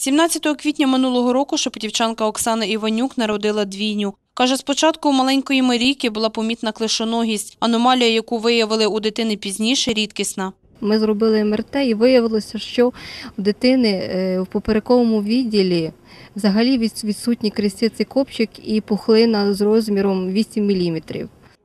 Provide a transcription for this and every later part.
17 квітня минулого року шепетівчанка Оксана Іванюк народила двійню. Каже, спочатку у маленької Марійки була помітна клишоногість, аномалія, яку виявили у дитини пізніше, рідкісна. Ми зробили МРТ і виявилося, що у дитини е, в поперековому відділі взагалі від- відсутній крестицей копчик і пухлина з розміром 8 мм.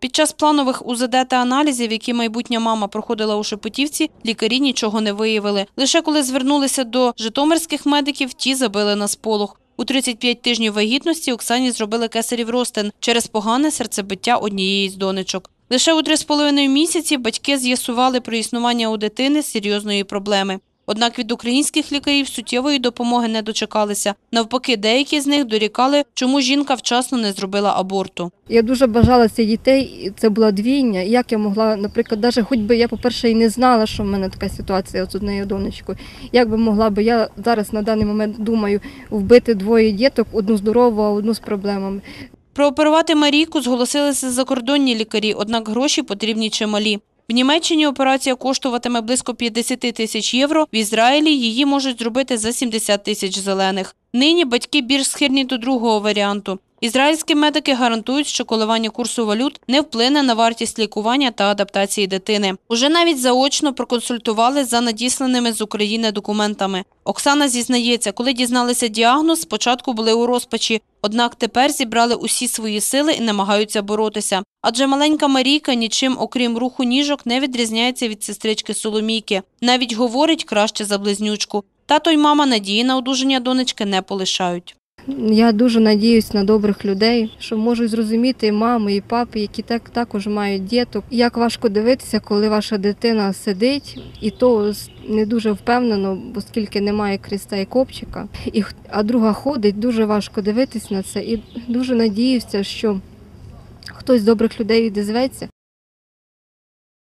Під час планових УЗД та аналізів, які майбутня мама проходила у Шепетівці, лікарі нічого не виявили. Лише коли звернулися до житомирських медиків, ті забили на сполох. У 35 тижнів вагітності Оксані зробили кесарів ростин через погане серцебиття однієї з донечок. Лише у 3,5 місяці батьки з'ясували про існування у дитини серйозної проблеми. Однак від українських лікарів суттєвої допомоги не дочекалися. Навпаки, деякі з них дорікали, чому жінка вчасно не зробила аборту. Я дуже бажала цих дітей, це була двійня. Як я могла, наприклад, навіть хоч би я, по-перше, і не знала, що в мене така ситуація з однією донечкою. Як би могла би я зараз на даний момент думаю вбити двоє діток, одну здорову, а одну з проблемами. Прооперувати Марійку зголосилися закордонні лікарі, однак гроші потрібні чималі. В Німеччині операція коштуватиме близько 50 тисяч євро, в Ізраїлі її можуть зробити за 70 тисяч зелених. Нині батьки більш схильні до другого варіанту. Ізраїльські медики гарантують, що коливання курсу валют не вплине на вартість лікування та адаптації дитини. Уже навіть заочно проконсультували за надісланими з України документами. Оксана зізнається, коли дізналися діагноз, спочатку були у розпачі, однак тепер зібрали усі свої сили і намагаються боротися. Адже маленька Марійка нічим, окрім руху ніжок, не відрізняється від сестрички Соломійки. Навіть говорить краще за близнючку. Тато й мама надії на одужання донечки не полишають. Я дуже надіюсь на добрих людей, що можуть зрозуміти і мами, і папи, які так також мають діток. Як важко дивитися, коли ваша дитина сидить, і то не дуже впевнено, оскільки немає креста і копчика. І а друга ходить, дуже важко дивитись на це. І дуже надіюся, що хтось з добрих людей відізветься